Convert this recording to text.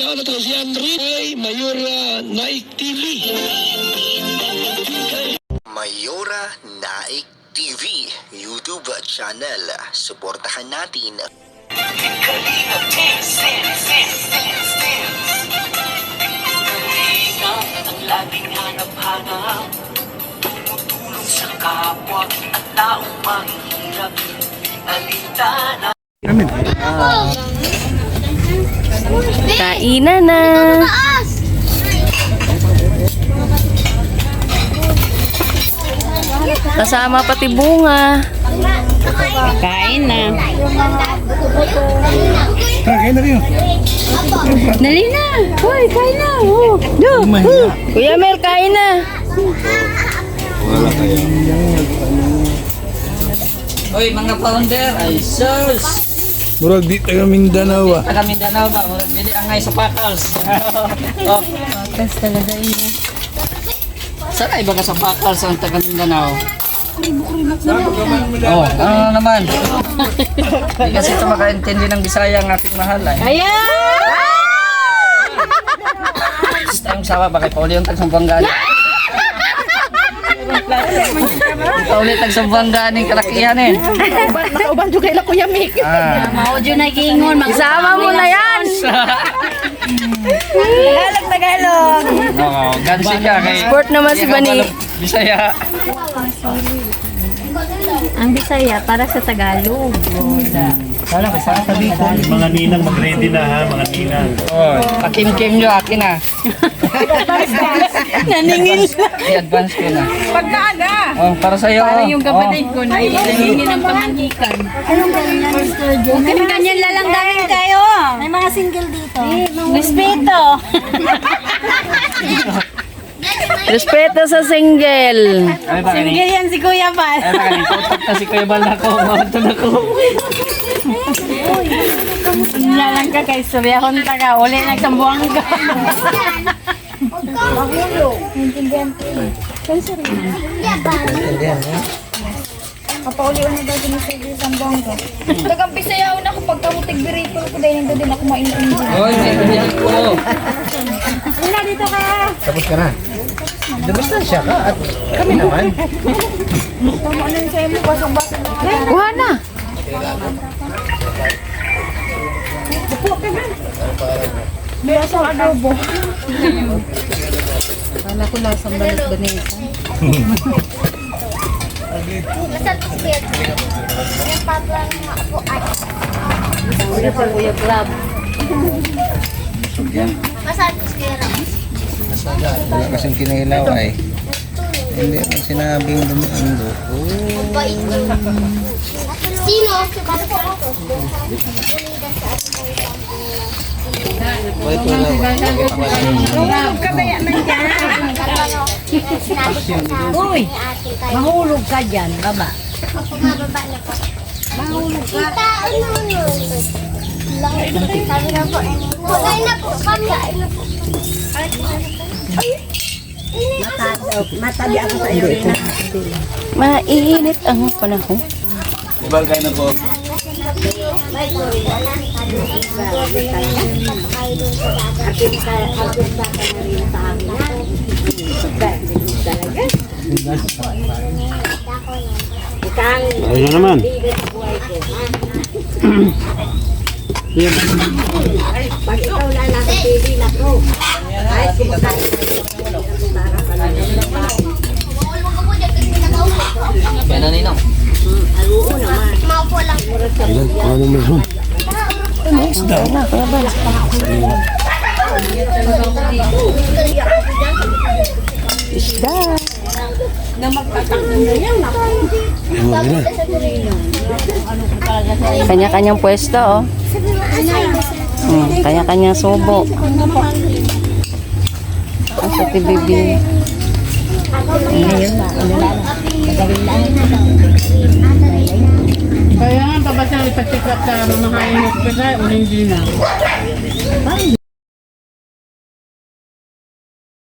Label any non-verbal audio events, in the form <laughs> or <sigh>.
Shout out si Andre ay Mayura Naik TV. Mayora Naik TV YouTube channel. Suportahan natin ang laging hanap-hanap Tumutulong sa kapwa at taong mahihirap alintana Kainan na. Kasama pati bunga. Kain na. Kaya na rin. Dali na. Hoy, kain na. Oh. Do. Kuya Mel, kain na. Hoy mga founder, ay sirs! Murag di taga Mindanao ah. Taga Mindanao ba? Murag Bili ang ngay sa Pakals. <laughs> oh, Tapos talaga yun. saan ay baga sa Pakals ang taga Mindanao? Oh, ano naman? <laughs> Hindi kasi ito makaintindi ng Bisaya ang aking mahal ay. Ayan! Gusto tayong sawa ba kay Pauli yung <laughs> tagsambanggaan? Pauli tagsambanggaan ng kalakihan eh. Nakauban juga ila Kuya Mik. Ah. Maudio na gingon. Magsama mo na yan. Tagalog, Tagalog. Oo, gansi ka kay... Sport naman si Bani. Bisaya. Ang Bisaya para sa Tagalog. Sana kasama sa Bicol. Mga ninang mag-ready na ha, mga ninang. Oh, akin-kim nyo, akin <laughs> na. Naningil na. I-advance ko na. Pagdaan Oh, para sa iyo. Para yung kapatid ko na naningil ng pamanhikan. Anong ganyan, Mr. John? Ganyan ganyan lalang dahil kayo. May mga single dito. Respeto. <laughs> Respeto sa single. Ni. yan si Kuya Bal. Ay. Tutok na si Kuya Bal na ko. Mawagtan ako. Lalang ka kay Suryahon ta ka. Uli nagsambuang ka. Naintindihan ko yun. Kaya sir, Kapauli na daw din sa isang bongga. Tagang na ako pagka mo tigbiripol ko dahil nandun din ako maintindihan. Hoy, may ko. Dito ka! Tapos ka na. Dumistansya ka at kami naman. Tama na yung sa'yo mo, basang-basang na. Kuha na. Basang adobo. Kala ko lasang balik ba niya? Basta tiskit. Yung patlang nga po ay. Kuya sa Kuya Club. Basta tiskit. Wala kasing kinilaw ay. Hindi sinabing dumaan do. Sino? Sa Wait, wala. Uy, mahulog ka dyan, baba. Mababa na po. Mahulog ka. Kita, ano yun? Sabi na po, Kain na po kami. Kain na po. Mainit ang panahon. Ibagay na po. Ayun na naman. Kaya na ninong. Maupo lang. Ayun, ano meron? Isda. Kanya-kanyang pwesto, oh. Hmm, kanya-kanyang subo. Ang sa TBB. Kaya nga, babasa ipagsikat sa mamahain mo, kasi uling din na.